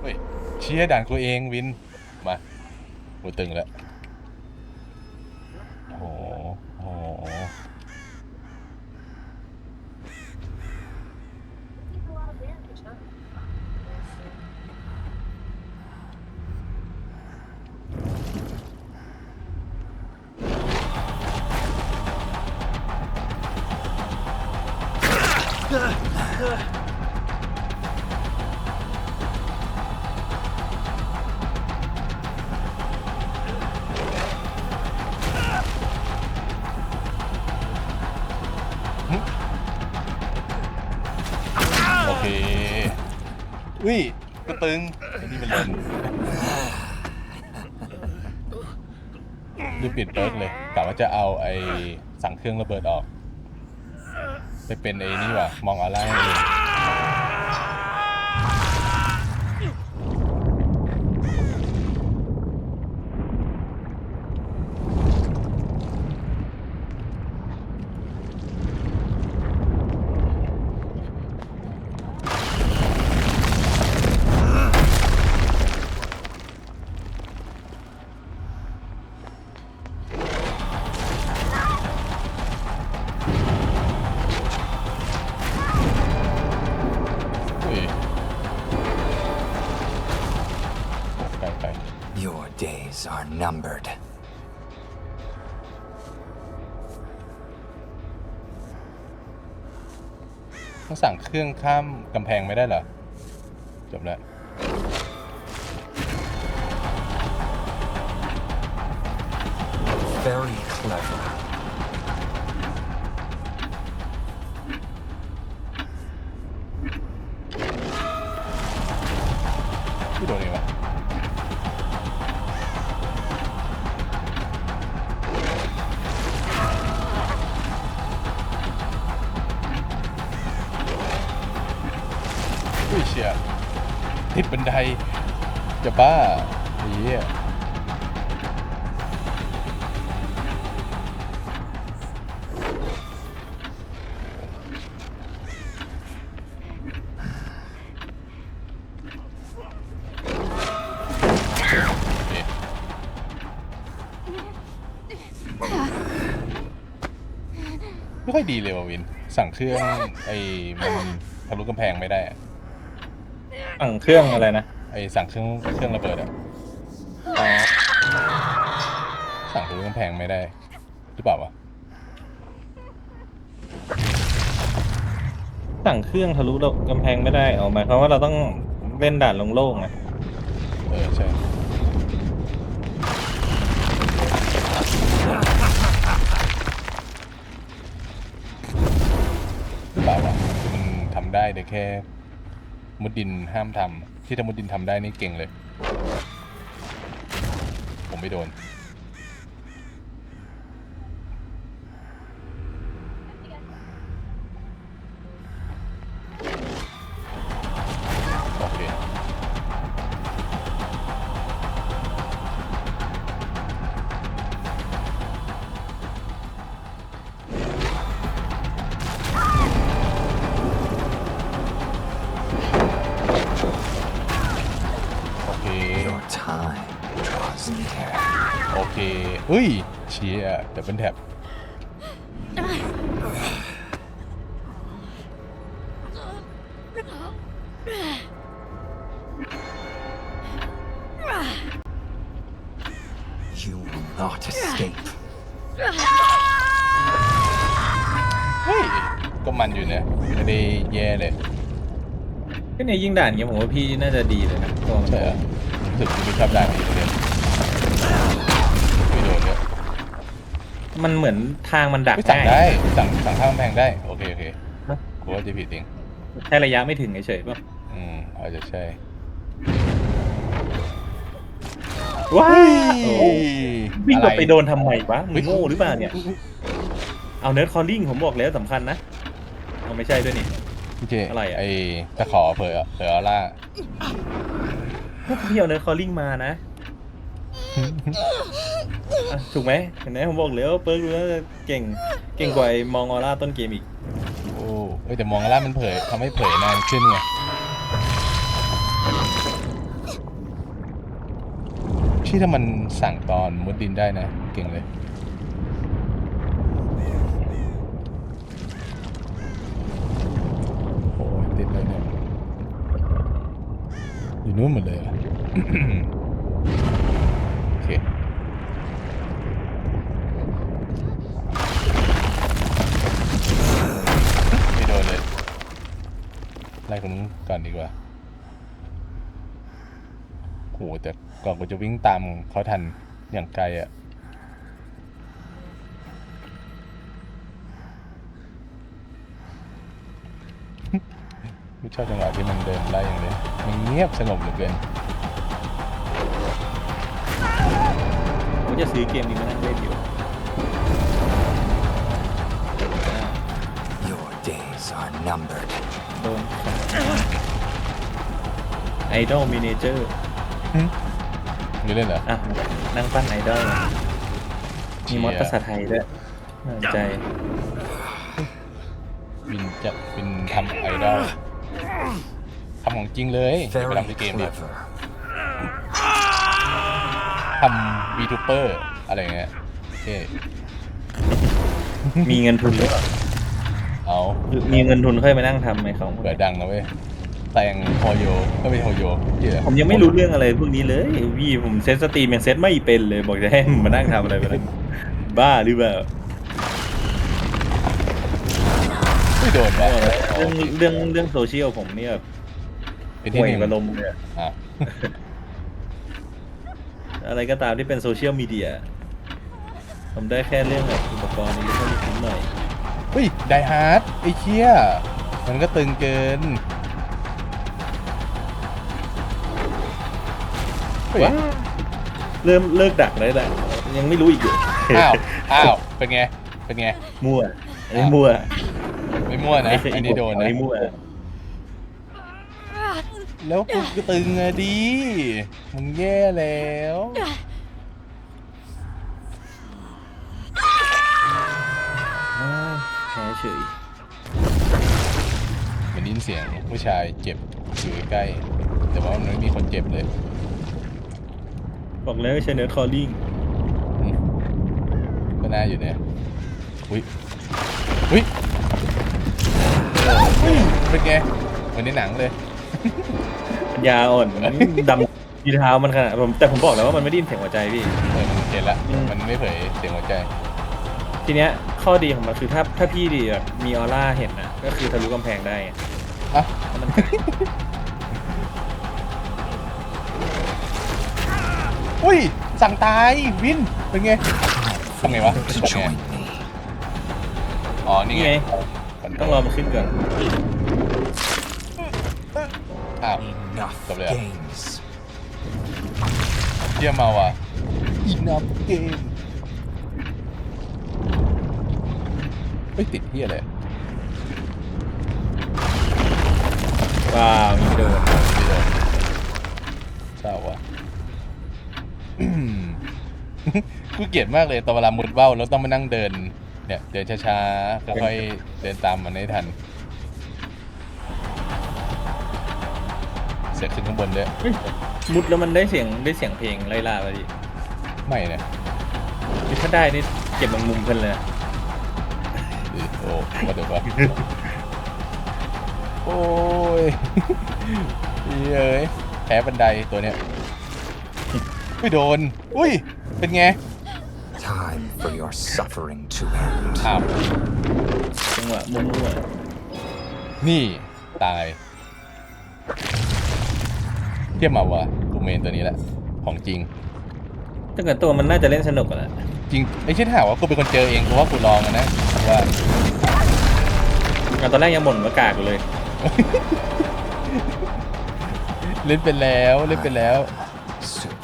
เฮ้ยเชียร์ด่านกูเองวิน มากูตึงแล้ว อุ้ยกระตึงไอ้นี่มันเล่นดูปิดเปิร์กเลยกะว่าจะเอาไอ้สั่งเครื่องระเบิดออก ไปเป็นไอ้นี่ว่ะมองอะไรเอง ต้องสั่งเครื่องข้ามกำแพงไม่ได้เหรอ จบแล้ว Very clever. ติดบันได จะบ้าไอ้เหี้ยไม่ค่อยดีเลยว่ะวิน สั่งเครื่องไอ้มันทะลุกำแพงไม่ได้ สั่งเครื่องอะไรนะไอ้สั่งเครื่องเครื่องระเบิดอะอ๋อสั่งทะลุกำแพงไม่ได้ หรือเปล่าวะสั่งเครื่องทะลุกำแพงไม่ได้ออกหมายความว่าเราต้องเล่นด่านโล่งๆไงเออใช่หรือเปล่าวะคือมันทำได้แต่แค่ มุดดินห้ามทำที่ถ้ามุดดินทำได้นี่เก่งเลย ผมไม่โดน เค Your time draws near. โอเคเฮ้ยเชียร์แต่เป็นแท็บ ก็เนี่ยยิ่งด่านเงี้ยผมว่าพี่น่าจะดีเลยนะตัวมันใช่เหรอรู้สึกจะไม่ชอบด่านนี้เลยไม่โดนเลยมันเหมือนทางมันดักไม่สั่งง่าย ได้สั่งสั่งข้ามกำแพงได้ โอเคโอเคกูว่าจะผิดเองแค่ระยะไม่ถึงเฉยๆป่ะอืมอาจจะใช่ว้าเฮ้วยวิ่งอะกรลับไปโดนทำไมวะมึเฮ้งยโง่หรือเปล่าเนี่ย เอาเนิร์ดคอลลิ่งผมบอกแล้วสำคัญนะเอาไม่ใช่ด้วยนี่ พี่เจอะไรอะ ไอ้ตะขอเผยเผยออร่า พี่เอาเนิร์ดคอลลิ่งมานะอะถูกไหมเห็นไหมผมบอกแล้วเปิร์กรู้ว่าเก่งเก่งกว่าไอ้มองออร่าต้นเกมอีก โอ้เอ้ยแต่มองออร่ามันเผยทำให้เผยนานขึ้นไงที่ถ้ามันสั่งตอนมุดดินได้นะ เก่งเลย โอ้ยติดเลยเนี่ยอยู่นู้นหมดเลยอะโอเคไม่โดนเลยไล่คนนู้นก่อนดีกว่าโหแต่ก่อนกูจะวิ่งตามเขาทันอย่างไกลอะ่ะ ชอบจังหวะที่มันเดินไล่อย่างนี้มันเงียบสงบเหลือเกินผมจะซื้อเกมนี้มานั่งเล่นอยู่ Your days are numbered. โดนไอดอลมินเจอร์มีเล่นเหรออะนั่งปั้นไอดอลมีมอดเชี่ยภาษาไทยด้วยน่าสนใจ บินจะบินทำไอดอล ทำของจริงเลยอย่าไป Very ทำที่เกมดิ clever. ทำวีทูเปอร์อะไรเงี้ยโอเคมีเงินทุนหรือเปล่าเอามีเงินทุนค่อยมานั่งทำไหมของพวกเปิดนี้ดังนะเว้ยแต่งโฮโยก็ไม่ใช่โฮโยเหี้ยผมยังไม่รู้เรื่องอะไรพวกนี้เลยพี่ผมเซตสตรีมยังเซตไม่เป็นเลย บอกจะให้ผมมานั่งทำอะไรไปแล้วบ้าหรือเปล่า ไม่โดนวะเรื่องเรื่องเรื่องโซเชียลผมเนี่ยแบบเป็นที่ห่วยหนึ่งกระลมเลยอะอะอะไรก็ตามที่เป็นโซเชียลมีเดียผมได้แค่เรื่องแบบอุปกรณ์อิเล็กทรอนิกส์นิดหน่อยเฮ้ยไดฮาร์ดไอ้เชี่ยมันก็ตึงเกินเฮ้ยว้าเริ่มเลิกดักเลยแหละยังไม่รู้อีกอยู่อ้าวอ้าวเป็นไงเป็นไง มั่วอันนี้มั่วไม่มั่วนะไม่ใช่อันนี้โดนนะ ไม่มั่วแล้วกูก็ตึงอะดิ มึงแย่แล้ว อ้าวแพ้เฉย เหมือนได้ยินเสียงผู้ชายเจ็บอยู่ใกล้ๆแต่ว่ามันไม่มีคนเจ็บเลย บอกแล้วใช้เนื้อคอลลิ่งอืมก็น่าอยู่เนี่ยอุ้ยอุ้ยอุ้ย เป็นไง เหมือนในหนังเลยปัญญาอ่อนดำดีเท้ามันขนาดผมแต่ผมบอกแล้วว่ามันไม่ได้ยินเสียงหัวใจพี่ เออมันเห็นละ อืม มันไม่เผยเสียงหัวใจ ทีเนี้ยข้อดีของมันคือถ้าถ้าพี่ดีแบบมีออร่าเห็นนะก็คือทะลุกำแพงได้ไงอะ เพราะมันอุ้ย สั่งตาย วิน เป็นไงทำไงวะ To ทำไง join me. อ๋อ นี่นี่ไงไงมันต้องรอมันขึ้นก่อน อ้าว Enough Stop there. games. เยี่ยมมาว่ะอีนับเกมเฮ้ยติดเฮียเลยว้าวมีโดนไม่โดนเศร้าว่ะอืมกูเกลียดมากเลยตอนเวลามุดเบ้าแล้วต้องมานั่งเดิน เนี่ย เดินช้าๆค่อยๆเดินตามมันให้ทัน สียขึ้นข้างบนด้วยเฮ้ยมุดแล้วมันได้เสียงได้เสียงเพลงไล่ล่าไปดิไม่เนี่ยคือถ้าได้นี่เก็บมันมุมกันเลยนะอือโอ้มาเดี๋ยววะโอ้ยเอ้ยแพ้บันไดตัวเนี้ยไม่โดน อุ้ย เป็นไง Time for your suffering to end. อ้าวจังหวะมุมมั่วนี่ ตาย เทียบมาวะกูเมนตัวนี้แหละ ของจริง ถ้าเกิดตัวมันน่าจะเล่นสนุกอะแหละจริงไอ้ที่ถามว่ากูเป็นคนเจอเองเพราะว่ากูลองอะนะว่าอะตอนแรกยังบ่นว่ากากอยู่เลย เล่นไปแล้วเล่นไปแล้ว Superior.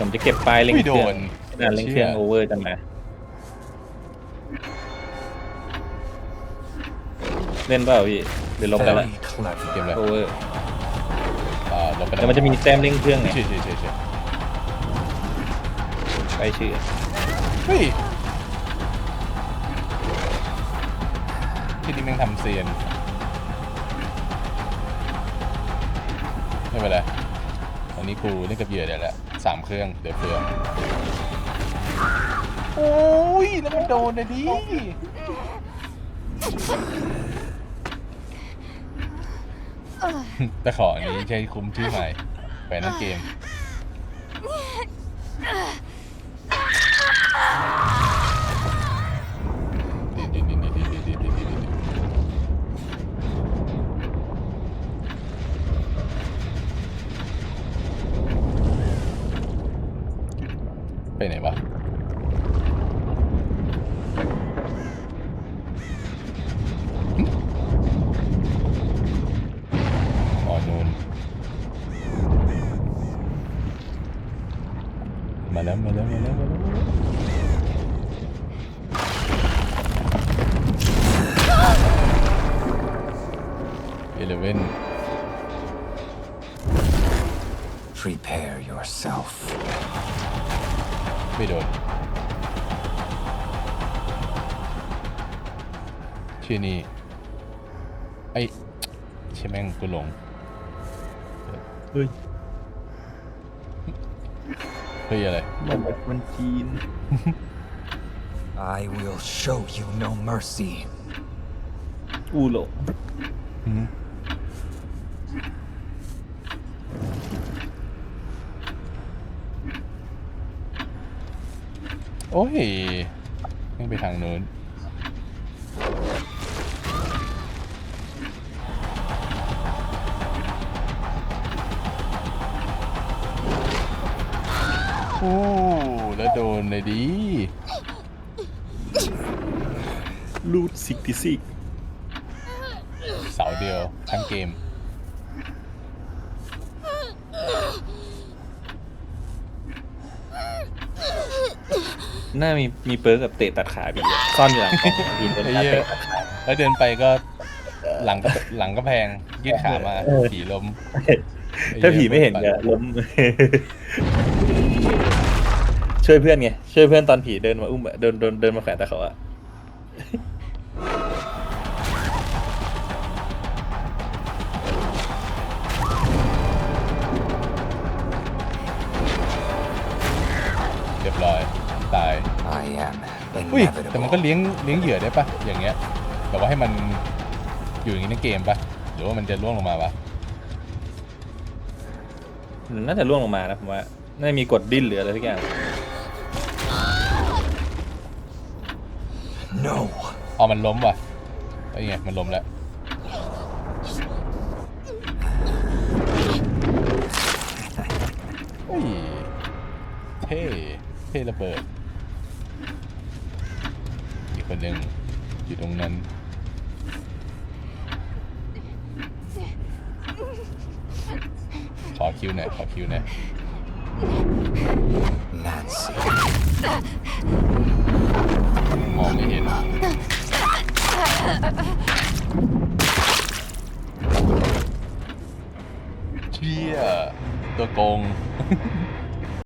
ผมจะเก็บปลายเล็งไม่เคโดรื่องนงานเล็งเครื่องเชี่ยโอเวอร์จังนะเล่นเปล่าพี่หรือลบไปแล้ว Very clever. เกมอะไรโอเวอร์อ่าลบไปแล้วแต่มันจะมีแต้มเร่งเครื่องไงเฉยเฉยเฉยเฉยไปชื่อเฮ้ยที่นี่แม่งทำเซียนไม่เป็นไรตอนนี้กูเล่นกับเหยื่อเดี๋ยวแหละ สามเครื่องเดี๋ยวเฟืองโอ้ยแล้วมันโดนนะดิแต่ขออันนี้ใช้คุ้มชื่อใหม่ไปนั่นเกม ไปไหนวะหึอ๋อนู่นมาแล้วมาแล้วมาแล้วมาแล้วเอเลเว่น Prepare yourself. ไม่โดนชื่อนี้ไอ้เชี่ยแม่งกูหลงเฮ้ยเฮ้ยอะไรมันเป็นคนจีน I will show you no mercy. อูหลง โอ้ยยังไปทางนู้นโอ้แล้วโดนเลยดีรูดซิกติซิกเสาเดียวทั้งเกม น่ามีมีเปิร์กกับเตะตัดขาบีอะซ่อนอยู่หลังกล่องบีนเป็นท่าเตะตัดขาแล้วเดินไปก็หลังก็หลังก็แพงยืดขามาเออผีล้มถ้าผีไม่เห็นจะล้ม ช่วยเพื่อนไงช่วยเพื่อนตอนผีเดินมาอุ้มอะเดินเดินเดินมาแขวนตะเขาอะ ตาย I am อุ้ยแต่มันก็ inevitable. เลี้ยงเลี้ยงเหยื่อได้ปะอย่างเงี้ยแบบว่าให้มันอยู่อย่างนี้ในเกมปะหรือว่ามันจะล่วงลงมาปะน่าจะล่วงลงมานะผมว่าน่าจะมีกดดิ้นหรืออะไรทุกอย่าง No. อ๋อมันล้มว่ะไอ้ไงมันล้มแล้วอุ้ยเท่เท่ระเบิด อีกคนหนึ่งอยู่ตรงนั้น ขอคิวหน่อยขอคิวหน่อย Nancy. มองไม่เห็นเชี่ยตัวโกง